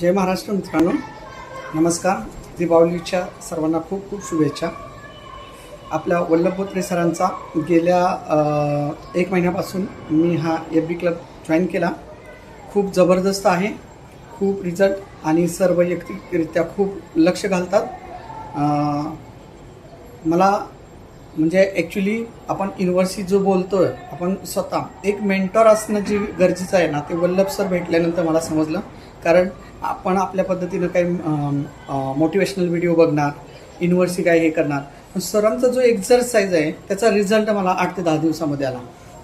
जय महाराष्ट्र मित्रांनो. नमस्कार. दीपावलीच्या सर्वांना खूप खूप शुभेच्छा. आपल्या वल्लभपोत्रे सरांचा गेल्या एक महिन्यापासून मी हा एफ बी क्लब जॉईन केला. खूप जबरदस्त आहे. खूप रिझल्ट आणि सर्व वैयक्तिकरित्या खूप लक्ष घालतात. मला म्हणजे ॲक्च्युली आपण युनिव्हर्सिटी जो बोलतो आहे आपण स्वतः एक मेंटॉर असणं जे गरजेचं आहे ना ते वल्लभ सर भेटल्यानंतर मला समजलं. कारण आपण आपल्या पद्धतीनं काही मोटिवेशनल व्हिडिओ बघणार युनिव्हर्सिटी काय हे करणार. पण सरांचा जो एक्झरसाईज आहे त्याचा रिझल्ट मला आठ ते दहा दिवसामध्ये आला.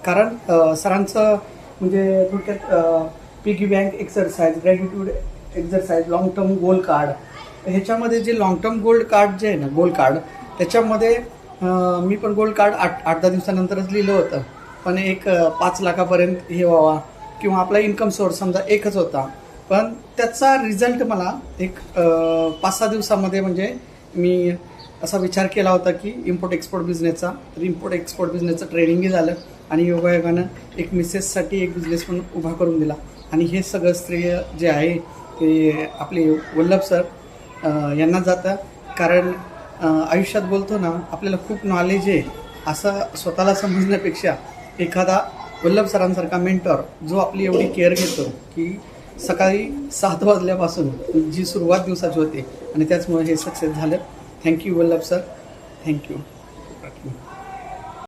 कारण सरांचं म्हणजे थोडक्यात piggy bank exercise gratitude exercise long term goal card ह्याच्यामध्ये जे लॉंग टर्म गोल्ड कार्ड जे आहे ना गोल्ड कार्ड त्याच्यामध्ये मी पण गोल्ड कार्ड आठ आठ दहा दिवसानंतरच लिहिलं होतं. पण एक पाच लाखापर्यंत हे व्हावा किंवा आपला इन्कम सोर्स समजा एकच होता. पण त्याचा रिझल्ट मला एक पाच सहा दिवसामध्ये म्हणजे मी असा विचार केला होता की इम्पोर्ट एक्सपोर्ट बिझनेसचा तर इम्पोर्ट एक्सपोर्ट बिझनेसचं ट्रेनिंगही झालं आणि योगायोगानं एक मिसेससाठी एक बिझनेस पण उभा करून दिला. आणि हे सगळं स्त्रिय जे आहे ते आपले वल्लभ सर यांना जातं. कारण आयुष्यात बोलतो ना आपल्याला खूप नॉलेज आहे. असं स्वतःला समजण्यापेक्षा एखादा वल्लभ सरांसारखा मेंटॉर जो आपली एवढी केअर घेतो की सकाळी सात वाजल्यापासून जी सुरुवात दिवसाची होते आणि त्याचमुळे हे सक्सेस झालं. Thank you Vallabh sir thank you